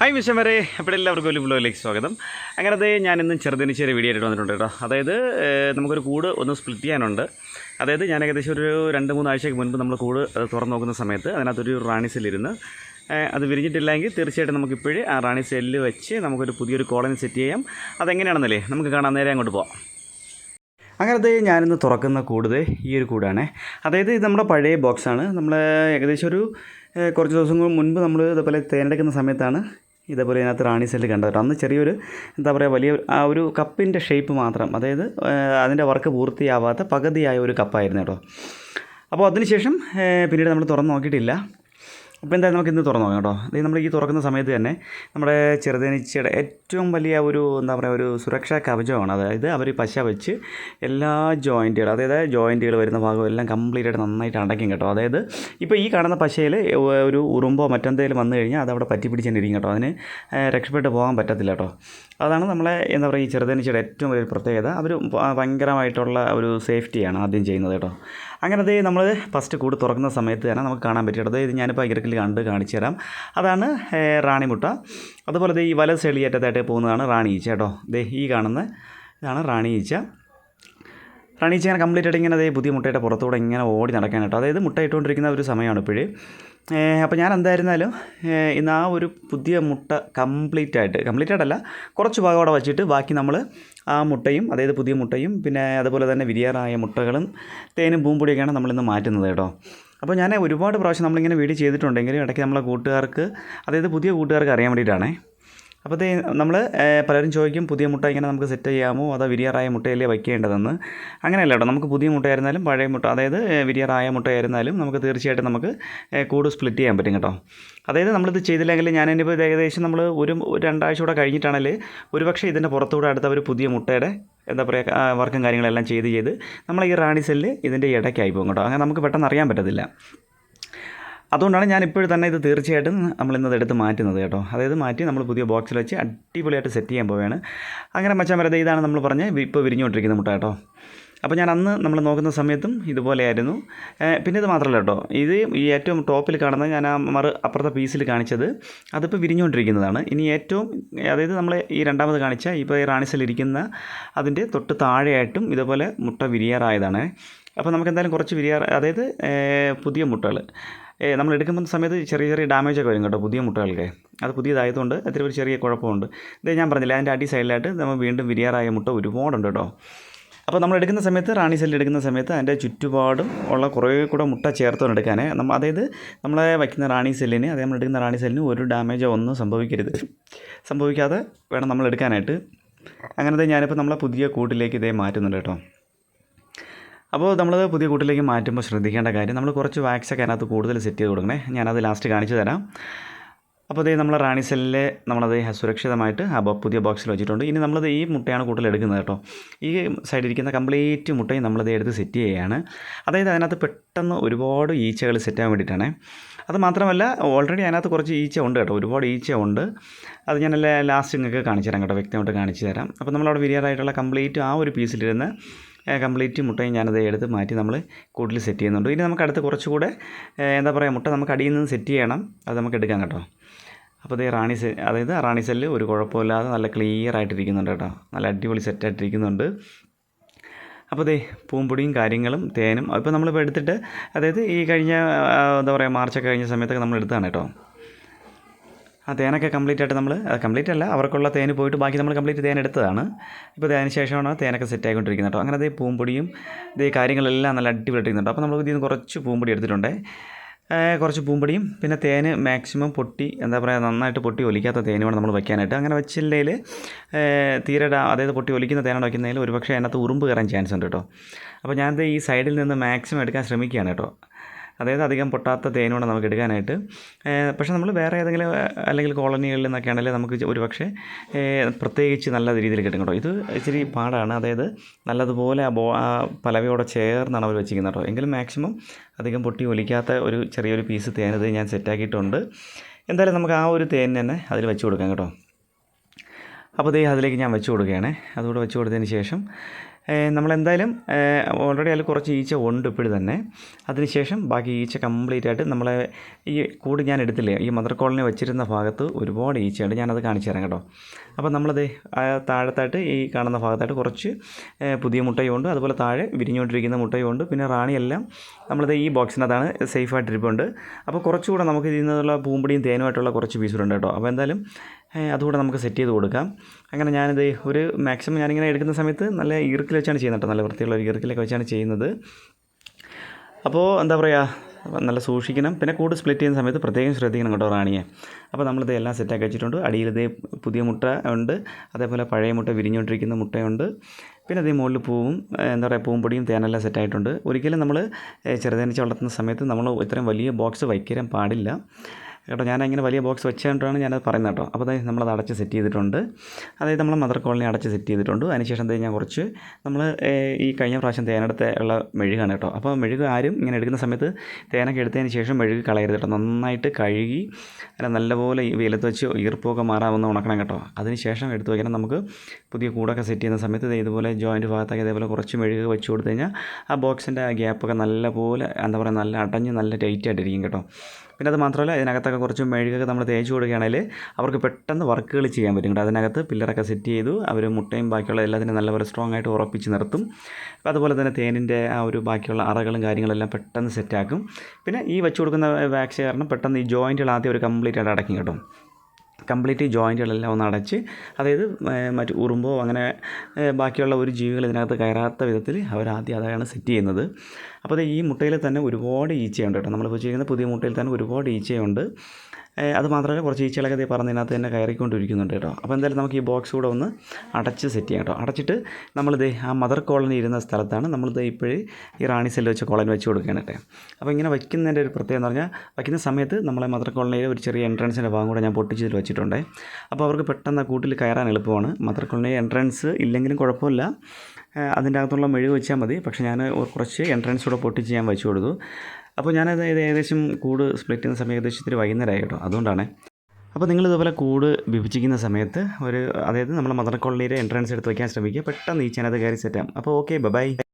Hi mission വരെ അപ്പോൾ എല്ലാവർക്കും ഒരു ബ്ലോയിലേക്ക് സ്വാഗതം. അങ്ങനത്തെ ചെറുതിന് ചെറിയ വീഡിയോ ആയിട്ട് വന്നിട്ടുണ്ട് കേട്ടോ. അതായത് നമുക്കൊരു കൂട് ഒന്ന് സ്പ്ലിറ്റ് ചെയ്യാനുണ്ട്. അതായത് ഞാൻ ഏകദേശം ഒരു രണ്ട് മൂന്ന് ആഴ്ചയ്ക്ക് മുൻപ് നമ്മൾ കൂട് തുറന്നു നോക്കുന്ന സമയത്ത് അതിനകത്തൊരു റാണി സെല്ലിരുന്ന് അത് വിരിഞ്ഞിട്ടില്ലെങ്കിൽ തീർച്ചയായിട്ടും നമുക്കിപ്പോഴേ ആ റാണി സെല്ല് വെച്ച് നമുക്കൊരു പുതിയൊരു കോളനി സെറ്റ് ചെയ്യാം. അതെങ്ങനെയാണെന്നല്ലേ? നമുക്ക് കാണാൻ നേരെ അങ്ങോട്ട് പോവാം. അങ്ങനത്തെ ഞാനിന്ന് തുറക്കുന്ന കൂടുത് ഈ ഒരു കൂടാണ്. അതായത് ഇത് നമ്മുടെ പഴയ ബോക്സാണ് നമ്മൾ ഏകദേശം ഒരു കുറച്ച് ദിവസങ്ങൾ മുൻപ് നമ്മൾ ഇതുപോലെ തേനെടുക്കുന്ന സമയത്താണ് ഇതേപോലെ ഇതിനകത്ത് റാണി സെല്ല് കണ്ടത് അന്ന് ചെറിയൊരു എന്താ പറയുക വലിയ ആ ഒരു കപ്പിന്റെ ഷേപ്പ് മാത്രം അതായത് അതിന്റെ വർക്ക് പൂർത്തിയാവാത്ത പകുതിയായ ഒരു കപ്പായിരുന്നു കേട്ടോ. അപ്പോൾ അതിനുശേഷം പിന്നീട് നമ്മൾ തുറന്ന് നോക്കിയിട്ടില്ല. അപ്പോൾ എന്തായാലും നമുക്ക് ഇന്ന് തുറന്നു നോക്കാം കേട്ടോ. ഇത് നമ്മൾ ഈ തുറക്കുന്ന സമയത്ത് തന്നെ നമ്മുടെ ചെറുതേനീച്ചയുടെ ഏറ്റവും വലിയ ഒരു എന്താ പറയുക ഒരു സുരക്ഷാ കവചമാണ്. അതായത് അവർ പശ വെച്ച് എല്ലാ ജോയിന്റുകൾ അതായത് ജോയിന്റുകൾ വരുന്ന ഭാഗം എല്ലാം കംപ്ലീറ്റ് ആയിട്ട് നന്നായിട്ട് അടയ്ക്കും കേട്ടോ. അതായത് ഇപ്പോൾ ഈ കാണുന്ന പശയിൽ ഒരു ഉറുമ്പോ മറ്റെന്തെങ്കിലും വന്നു കഴിഞ്ഞാൽ അത് അവിടെ പറ്റി പിടിച്ചിരിക്കും കേട്ടോ. അതിന് രക്ഷപ്പെട്ട് പോകാൻ പറ്റത്തില്ല കേട്ടോ. അതാണ് നമ്മളെ എന്താ പറയുക ഈ ചെറുതനിച്ചയുടെ ഏറ്റവും വലിയൊരു പ്രത്യേകത. അവർ ഭയങ്കരമായിട്ടുള്ള ഒരു സേഫ്റ്റിയാണ് ആദ്യം ചെയ്യുന്നത് കേട്ടോ. അങ്ങനെ അതേ നമ്മൾ ഫസ്റ്റ് കൂട് തുറക്കുന്ന സമയത്ത് തന്നെ നമുക്ക് കാണാൻ പറ്റിയത് ഇത് ഞാനിപ്പോൾ ഇരക്കിൽ കണ്ട് കാണിച്ചു തരാം. അതാണ് റാണിമുട്ട. അതുപോലെ ഈ വല ചെളിയേറ്റത്തായിട്ട് പോകുന്നതാണ് റാണി ഈച്ച കേട്ടോ. ദേ ഈ കാണുന്ന ഇതാണ് റാണി ഈച്ച റാണി ഈച്ച ഇങ്ങനെ കംപ്ലീറ്റ് ആയിട്ട് ഇങ്ങനെ അതേ പുതിയ മുട്ടയുടെ പുറത്തൂടെ ഇങ്ങനെ ഓടി നടക്കാനായിട്ട് അതായത് മുട്ട ഇട്ടുകൊണ്ടിരിക്കുന്ന ഒരു സമയമാണ് ഇപ്പോഴേ. അപ്പോൾ ഞാൻ എന്തായിരുന്നാലും ഇന്ന് ആ ഒരു പുതിയ മുട്ട കംപ്ലീറ്റ് ആയിട്ട് കംപ്ലീറ്റ് ആയിട്ടല്ല കുറച്ച് ഭാഗം അവിടെ വച്ചിട്ട് ബാക്കി നമ്മൾ ആ മുട്ടയും അതായത് പുതിയ മുട്ടയും പിന്നെ അതുപോലെ തന്നെ വിരിയാറായ മുട്ടകളും തേനും പൂമ്പൊടിയൊക്കെയാണ് നമ്മളിന്ന് മാറ്റുന്നത് കേട്ടോ. അപ്പോൾ ഞാൻ ഒരുപാട് പ്രാവശ്യം നമ്മളിങ്ങനെ വീഡിയോ ചെയ്തിട്ടുണ്ടെങ്കിലും ഇടയ്ക്ക് നമ്മളെ കൂട്ടുകാർക്ക് അതായത് പുതിയ കൂട്ടുകാർക്ക് അറിയാൻ വേണ്ടിയിട്ടാണേ. അപ്പോൾ ഇത് നമ്മൾ പലരും ചോദിക്കും പുതിയ മുട്ട ഇങ്ങനെ നമുക്ക് സെറ്റ് ചെയ്യാമോ? അതോ വിരിയാറായ മുട്ടയല്ലേ വയ്ക്കേണ്ടതെന്ന്? അങ്ങനെയല്ല കേട്ടോ. നമുക്ക് പുതിയ മുട്ടയായിരുന്നാലും പഴയ മുട്ട അതായത് വിരിയറായ മുട്ടയായിരുന്നാലും നമുക്ക് തീർച്ചയായിട്ടും നമുക്ക് കൂട് സ്പ്ലിറ്റ് ചെയ്യാൻ പറ്റും കേട്ടോ. അതായത് നമ്മളിത് ചെയ്തില്ലെങ്കിൽ ഞാൻ ഇനിയിപ്പോൾ ഇത് ഏകദേശം നമ്മൾ ഒരു രണ്ടാഴ്ച കൂടെ കഴിഞ്ഞിട്ടാണെങ്കിൽ ഒരുപക്ഷെ ഇതിന്റെ പുറത്തുകൂടെ അടുത്ത ഒരു പുതിയ മുട്ടയുടെ എന്താ പറയുക വർക്കും കാര്യങ്ങളെല്ലാം ചെയ്ത് ചെയ്ത് നമ്മൾ ഈ റാണി സെല്ല് ഇതിന്റെ ഇടയ്ക്കായി പോകും കേട്ടോ. അങ്ങനെ നമുക്ക് പെട്ടെന്ന് അറിയാൻ പറ്റത്തില്ല. അതുകൊണ്ടാണ് ഞാൻ ഇപ്പോഴും തന്നെ ഇത് തീർച്ചയായിട്ടും നമ്മൾ ഇന്നത് എടുത്ത് മാറ്റുന്നത് കേട്ടോ. അതായത് മാറ്റി നമ്മൾ പുതിയ ബോക്സിൽ വെച്ച് അടിപൊളിയായിട്ട് സെറ്റ് ചെയ്യാൻ പോവുകയാണ്. അങ്ങനെ മച്ചാൻ വരതെ ഇതാണ് നമ്മൾ പറഞ്ഞ് ഇപ്പോൾ വിരിഞ്ഞുകൊണ്ടിരിക്കുന്ന മുട്ട കേട്ടോ. അപ്പോൾ ഞാൻ അന്ന് നമ്മൾ നോക്കുന്ന സമയത്തും ഇതുപോലെയായിരുന്നു. പിന്നെ ഇത് മാത്രമല്ല കേട്ടോ ഇത് ഈ ഏറ്റവും ടോപ്പിൽ കാണുന്നത് ഞാൻ ആ മറു അപ്പുറത്തെ പീസിൽ കാണിച്ചത് അതിപ്പോൾ വിരിഞ്ഞുകൊണ്ടിരിക്കുന്നതാണ്. ഇനി ഏറ്റവും അതായത് നമ്മൾ ഈ രണ്ടാമത് കാണിച്ച ഇപ്പോൾ ഈ റാണിസിലിരിക്കുന്ന അതിന്റെ തൊട്ട് താഴെയായിട്ടും ഇതുപോലെ മുട്ട വിരിയാറായതാണ്. അപ്പോൾ നമുക്ക് എന്തായാലും കുറച്ച് വിരിയാറ അതായത് പുതിയ മുട്ടകൾ. നമ്മൾ എടുക്കുമ്പോൾ സമയത്ത് ചെറിയ ചെറിയ ഡാമേജ് ഒക്കെ വരും കേട്ടോ പുതിയ മുട്ടകൾക്ക്. അത് പുതിയതായതുകൊണ്ട് അത്ര ഒരു ചെറിയ കുഴപ്പമുണ്ട്. ഇത് ഞാൻ പറഞ്ഞില്ല അതിന്റെ അടി സൈഡിലായിട്ട് നമ്മൾ വീണ്ടും വിരിയാറായ മുട്ട ഒരുപാടുണ്ട് കേട്ടോ. അപ്പോൾ നമ്മൾ എടുക്കുന്ന സമയത്ത് റാണി സെല്ല് എടുക്കുന്ന സമയത്ത് അതിന്റെ ചുറ്റുപാടും ഉള്ള കുറേ കൂടെ മുട്ട ചേർത്തോണ്ട് എടുക്കാനേ. നമ്മൾ അതായത് നമ്മളെ വയ്ക്കുന്ന റാണി സെല്ലിന് അതായത് നമ്മൾ എടുക്കുന്ന റാണി സെല്ലിന് ഒരു ഡാമേജോ ഒന്നും സംഭവിക്കരുത്. സംഭവിക്കാതെ വേണം നമ്മൾ എടുക്കാനായിട്ട്. അങ്ങനത്തെ ഞാനിപ്പോൾ നമ്മളെ പുതിയ കൂട്ടിലേക്ക് ഇതേ മാറ്റുന്നുണ്ട് കേട്ടോ. അപ്പോൾ നമ്മളത് പുതിയ കൂട്ടിലേക്ക് മാറ്റുമ്പോൾ ശ്രദ്ധിക്കേണ്ട കാര്യം നമ്മൾ കുറച്ച് വാക്സൊക്കെ അതിനകത്ത് കൂടുതൽ സെറ്റ് ചെയ്ത് കൊടുക്കണേ. ഞാനത് ലാസ്റ്റ് കാണിച്ചു തരാം. അപ്പോൾ അതേ നമ്മൾ റാണി സെല്ലിലെ നമ്മളത് സുരക്ഷിതമായിട്ട് ആ പുതിയ ബോക്സിൽ വെച്ചിട്ടുണ്ട്. ഇനി നമ്മളത് ഈ മുട്ടയാണ് കൂടുതൽ എടുക്കുന്നത് കേട്ടോ. ഈ സൈഡിൽ ഇരിക്കുന്ന കംപ്ലീറ്റ് മുട്ടയും നമ്മളത് എടുത്ത് സെറ്റ് ചെയ്യുകയാണ്. അതായത് അതിനകത്ത് പെട്ടെന്ന് ഒരുപാട് ഈച്ചകൾ സെറ്റ് ആകാൻ വേണ്ടിയിട്ടാണ്. അത് മാത്രമല്ല ഓൾറെഡി അതിനകത്ത് കുറച്ച് ഈച്ച ഉണ്ട് കേട്ടോ. ഒരുപാട് ഈച്ച ഉണ്ട്. അത് ഞാൻ ലാസ്റ്റ് നിങ്ങൾക്ക് കാണിച്ചു തരാം കേട്ടോ. വ്യക്തമായിട്ട് കാണിച്ചു തരാം. അപ്പോൾ നമ്മളവിടെ വിരിയാറായിട്ടുള്ള കംപ്ലീറ്റ് ആ ഒരു പീസിലിരുന്ന് കംപ്ലീറ്റ് മുട്ടയും ഞാനത് എടുത്ത് മാറ്റി നമ്മൾ കൂട്ടിൽ സെറ്റ് ചെയ്യുന്നുണ്ട്. ഇനി നമുക്ക് അടുത്ത് കുറച്ചുകൂടെ എന്താ പറയുക മുട്ട നമുക്ക് അടിയിൽ നിന്ന് സെറ്റ് ചെയ്യണം. അത് നമുക്ക് എടുക്കാം കേട്ടോ. അപ്പോൾ ഇത് റാണി സെ അതായത് റാണി സെല്ല് ഒരു കുഴപ്പമില്ലാതെ നല്ല ക്ലിയർ ആയിട്ടിരിക്കുന്നുണ്ട് കേട്ടോ. നല്ല അടിപൊളി സെറ്റായിട്ടിരിക്കുന്നുണ്ട് അപ്പോൾ ദേ പൂമ്പൊടിയും കാര്യങ്ങളും തേനും ഇപ്പോൾ നമ്മളിപ്പോൾ എടുത്തിട്ട് അതായത് ഈ കഴിഞ്ഞ എന്താ പറയുക മാർച്ചൊക്കെ കഴിഞ്ഞ സമയത്തൊക്കെ നമ്മൾ എടുത്തതാണ് കേട്ടോ. ആ തേനൊക്കെ കംപ്ലീറ്റ് ആയിട്ട് നമ്മൾ കംപ്ലീറ്റ് അല്ല അവർക്കുള്ള തേന് പോയിട്ട് ബാക്കി നമ്മൾ കംപ്ലീറ്റ് തേൻ എടുത്തതാണ്. ഇപ്പോൾ അതിന് ശേഷമാണ് തേനൊക്കെ സെറ്റ് ആയിക്കൊണ്ടിരിക്കുന്നത് കേട്ടോ. അങ്ങനെ അതേ പൂമ്പൊടിയും ഇതേ കാര്യങ്ങളെല്ലാം നല്ല അടിപൊളിയായിട്ടിരിക്കുന്നുണ്ട് അപ്പോൾ നമ്മൾ ഇതിൽ നിന്ന് കുറച്ച് പൂമ്പൊടി എടുത്തിട്ടുണ്ട്. കുറച്ച് പൂമ്പൊടിയും പിന്നെ തേന് മാക്സിമം പൊട്ടി എന്താ പറയുക നന്നായിട്ട് പൊട്ടി ഒലിക്കാത്ത തേന് വേണം നമ്മൾ വയ്ക്കാനായിട്ട്. അങ്ങനെ വെച്ചില്ലെങ്കിൽ തീരെ അതായത് പൊട്ടി ഒലിക്കുന്ന തേനാണ് വയ്ക്കുന്നതിൽ ഒരുപക്ഷെ അതിനകത്ത് ഉറുമ്പ് കയറാൻ ചാൻസ് ഉണ്ട് കേട്ടോ. അപ്പോൾ ഞാനത് ഈ സൈഡിൽ നിന്ന് മാക്സിമം എടുക്കാൻ ശ്രമിക്കുകയാണ് കേട്ടോ. അതായത് അധികം പൊട്ടാത്ത തേനോടെ നമുക്ക് എടുക്കാനായിട്ട്. പക്ഷേ നമ്മൾ വേറെ ഏതെങ്കിലും അല്ലെങ്കിൽ കോളനികളിൽ നിന്നൊക്കെ ആണെങ്കിൽ നമുക്ക് ഒരു പക്ഷേ പ്രത്യേകിച്ച് നല്ല രീതിയിൽ കിട്ടും കേട്ടോ. ഇത് ഇച്ചിരി പാടാണ്. അതായത് നല്ലതുപോലെ ആ ബോ ആ പലവയോടെ ചേർന്നാണ് അവർ വെച്ചിരിക്കുന്നത് കേട്ടോ. എങ്കിലും മാക്സിമം അധികം പൊട്ടി ഒലിക്കാത്ത ഒരു ചെറിയൊരു പീസ് തേനത് ഞാൻ സെറ്റാക്കിയിട്ടുണ്ട്. എന്തായാലും നമുക്ക് ആ ഒരു തേൻ തന്നെ അതിൽ വെച്ച് കൊടുക്കാം കേട്ടോ. അപ്പോൾ ദേ അതിലേക്ക് ഞാൻ വെച്ച് കൊടുക്കുകയാണ്. അതുകൂടെ വെച്ച് കൊടുത്തതിന് ശേഷം നമ്മളെന്തായാലും ഓൾറെഡി അതിൽ കുറച്ച് ഈച്ച ഉണ്ട് ഇപ്പോഴും തന്നെ. അതിനുശേഷം ബാക്കി ഈച്ച കംപ്ലീറ്റ് ആയിട്ട് നമ്മളെ ഈ കൂട് ഞാൻ എടുത്തില്ലേ ഈ മദർ കോളനി വെച്ചിരുന്ന ഭാഗത്ത് ഒരുപാട് ഈച്ചയുണ്ട്. ഞാനത് കാണിച്ചു തരാം കേട്ടോ. അപ്പോൾ നമ്മളത് താഴത്തായിട്ട് ഈ കാണുന്ന ഭാഗത്തായിട്ട് കുറച്ച് പുതിയ മുട്ടയുണ്ട്. അതുപോലെ താഴെ വിരിഞ്ഞുകൊണ്ടിരിക്കുന്ന മുട്ടയുണ്ട്. പിന്നെ റാണിയെല്ലാം നമ്മളത് ഈ ബോക്സിനകത്താണ് സേഫായിട്ട് ഇരിപ്പുണ്ട്. അപ്പോൾ കുറച്ചുകൂടെ നമുക്ക് ഇതിൽ നിന്നുള്ള പൂമ്പടിയും തേനുമായിട്ടുള്ള കുറച്ച് പീസുകളുണ്ട് കേട്ടോ. അപ്പോൾ എന്തായാലും അതുകൂടെ നമുക്ക് സെറ്റ് ചെയ്ത് കൊടുക്കാം. അങ്ങനെ ഞാനിത് ഒരു മാക്സിമം ഞാനിങ്ങനെ എടുക്കുന്ന സമയത്ത് നല്ല ഈർക്കിൽ വെച്ചാണ് ചെയ്യുന്നത് കേട്ടോ. നല്ല വൃത്തിയുള്ള ഒരു ഈർക്കിലൊക്കെ വെച്ചാണ് ചെയ്യുന്നത്. അപ്പോൾ എന്താ പറയുക നല്ല സൂക്ഷിക്കണം. പിന്നെ കൂട് സ്പ്ലിറ്റ് ചെയ്യുന്ന സമയത്ത് പ്രത്യേകം ശ്രദ്ധിക്കണം കേട്ടോ റാണിയെ. അപ്പോൾ നമ്മളിത് എല്ലാം സെറ്റാക്കി വെച്ചിട്ടുണ്ട്. അടിയിൽ പുതിയ മുട്ട ഉണ്ട്. അതേപോലെ പഴയ മുട്ട വിരിഞ്ഞുകൊണ്ടിരിക്കുന്ന മുട്ടയുണ്ട്. പിന്നെ അതേ മുകളിൽ പൂവും എന്താ പറയുക പൂമ്പൊടിയും തേനെല്ലാം സെറ്റായിട്ടുണ്ട് ഒരിക്കലും നമ്മൾ ചെറുതേനീച്ച വളർത്തുന്ന സമയത്ത് നമ്മൾ ഇത്രയും വലിയ ബോക്സ് വയ്ക്കാൻ പാടില്ല. കേട്ടോ ഞാൻ അങ്ങനെ വലിയ ബോക്സ് വെച്ചുകൊണ്ടാണ് ഞാനത് പറയുന്നത് കേട്ടോ. അപ്പോൾ അതായത് നമ്മളത് അടച്ച് സെറ്റ് ചെയ്തിട്ടുണ്ട്. അതായത് നമ്മൾ മദർ കോളനി അടച്ച് സെറ്റ് ചെയ്തിട്ടുണ്ട്. അതിനുശേഷം ഞാൻ കുറച്ച് നമ്മൾ ഈ കഴിഞ്ഞ പ്രാവശ്യം തേനെടുത്ത ഉള്ള മെഴുകാണ് കേട്ടോ. അപ്പോൾ മെഴുക് ആരും ഇങ്ങനെ എടുക്കുന്ന സമയത്ത് തേനൊക്കെ എടുത്തതിന് ശേഷം മെഴുക് കളയരുത് കേട്ടോ. നന്നായിട്ട് കഴുകി അല്ല നല്ലപോലെ വെയിലത്ത് വെച്ച് ഈർപ്പമൊക്കെ മാറാവുന്ന ഉണക്കണം കേട്ടോ. അതിന് ശേഷം എടുത്ത് വയ്ക്കണം നമുക്ക് പുതിയ കൂടൊക്കെ സെറ്റ് ചെയ്യുന്ന സമയത്ത് ഇതുപോലെ ജോയിന്റ് ഭാഗത്തൊക്കെ ഇതേപോലെ കുറച്ച് മെഴുക് വെച്ച് കൊടുത്തു കഴിഞ്ഞാൽ ആ ബോക്സിന്റെ ആ ഗ്യാപ്പൊക്കെ നല്ലപോലെ എന്താ പറയുക നല്ല അടഞ്ഞ് നല്ല ടൈറ്റ് ആയിട്ടിരിക്കും കേട്ടോ. പിന്നെ അത് മാത്രമല്ല ഇതിനകത്തൊക്കെ കുറച്ച് മെഴുകൊക്കെ നമ്മൾ തേച്ച് കൊടുക്കുകയാണെങ്കിൽ അവർക്ക് പെട്ടെന്ന് വർക്കുകൾ ചെയ്യാൻ പറ്റും കേട്ടോ. അതിനകത്ത് പില്ലറൊക്കെ സെറ്റ് ചെയ്തു അവർ മുട്ടയും ബാക്കിയുള്ള എല്ലാത്തിനും നല്ലപോലെ സ്ട്രോങ് ആയിട്ട് ഉറപ്പിച്ച് നിർത്തും. അതുപോലെ തന്നെ തേനിന്റെ ആ ഒരു ബാക്കിയുള്ള അറകളും കാര്യങ്ങളെല്ലാം പെട്ടെന്ന് സെറ്റാക്കും പിന്നെ ഈ വെച്ച് കൊടുക്കുന്ന വാക്സ് കാരണം പെട്ടെന്ന് ഈ ജോയിന്റുകൾ ആദ്യം ഒരു കംപ്ലീറ്റ് ആയിട്ട് അടയ്ക്കും കേട്ടോ. കംപ്ലീറ്റ് ജോയിന്റുകളെല്ലാം ഒന്ന് അടച്ച് അതായത് മറ്റ് ഉറുമ്പോ അങ്ങനെ ബാക്കിയുള്ള ഒരു ജീവികൾ ഇതിനകത്ത് കയറാത്ത വിധത്തിൽ അവരാദ്യം അതാണ് സെറ്റ് ചെയ്യുന്നത്. അപ്പോൾ ഈ മുട്ടയിൽ തന്നെ ഒരുപാട് ഈച്ചയുണ്ട് കേട്ടോ. നമ്മൾ ചെയ്യുന്ന പുതിയ മുട്ടയിൽ തന്നെ ഒരുപാട് ഈച്ചയുണ്ട്. അത് മാത്രമല്ല കുറച്ച് ഈച്ചകളൊക്കെ ദേ പറഞ്ഞതിനകത്ത് തന്നെ കയറിക്കൊണ്ടിരിക്കുന്നുണ്ട് കേട്ടോ. അപ്പോൾ എന്തായാലും നമുക്ക് ഈ ബോക്സ് കൂടെ ഒന്ന് അടച്ച് സെറ്റ് ചെയ്യാം കേട്ടോ. അടച്ചിട്ട് നമ്മളിത് ആ മദർ കോളനി ഇരുന്ന സ്ഥലത്താണ് നമ്മളിത് ഇപ്പോഴേ ഈ റാണി സെല്ല് വെച്ച കോളനി വെച്ച് കൊടുക്കുകയാണ് കേട്ടോ. അപ്പോൾ ഇങ്ങനെ വയ്ക്കുന്നതിന്റെ ഒരു പ്രത്യേകത എന്ന് പറഞ്ഞാൽ വയ്ക്കുന്ന സമയത്ത് നമ്മളെ മദർ കോളനിയിൽ ഒരു ചെറിയ എൻട്രൻസിന്റെ ഭാഗം കൂടെ ഞാൻ പൊട്ടിച്ചതിൽ വെച്ചിട്ടുണ്ട്. അപ്പോൾ അവർക്ക് പെട്ടെന്ന് കൂട്ടിൽ കയറാൻ എളുപ്പമാണ്. മദർ കോളനി എൻട്രൻസ് ഇല്ലെങ്കിലും കുഴപ്പമില്ല. അതിന്റെ അകത്തുള്ള മെഴുക് വെച്ചാൽ മതി. പക്ഷേ ഞാൻ കുറച്ച് എൻട്രൻസ് കൂടെ പൊട്ടിച്ച് ഞാൻ വെച്ച് കൊടുത്തു. അപ്പോൾ ഞാനത് ഏകദേശം കൂട് സ്പ്ലിറ്റ് ചെയ്യുന്ന സമയം ഏകദേശം ഇത്തിരി വൈകുന്നേരമായി കേട്ടോ. അതുകൊണ്ടാണ്. അപ്പോൾ നിങ്ങൾ ഇതുപോലെ കൂട് വിഭജിക്കുന്ന സമയത്ത് ഒരു അതായത് നമ്മൾ മദർ കോളനിയുടെ എൻട്രൻസ് എടുത്ത് വയ്ക്കാൻ ശ്രമിക്കുക. പെട്ടെന്ന് ഈ ചാനത് കയറി സെറ്റാം അപ്പോൾ ഓക്കെ ബൈ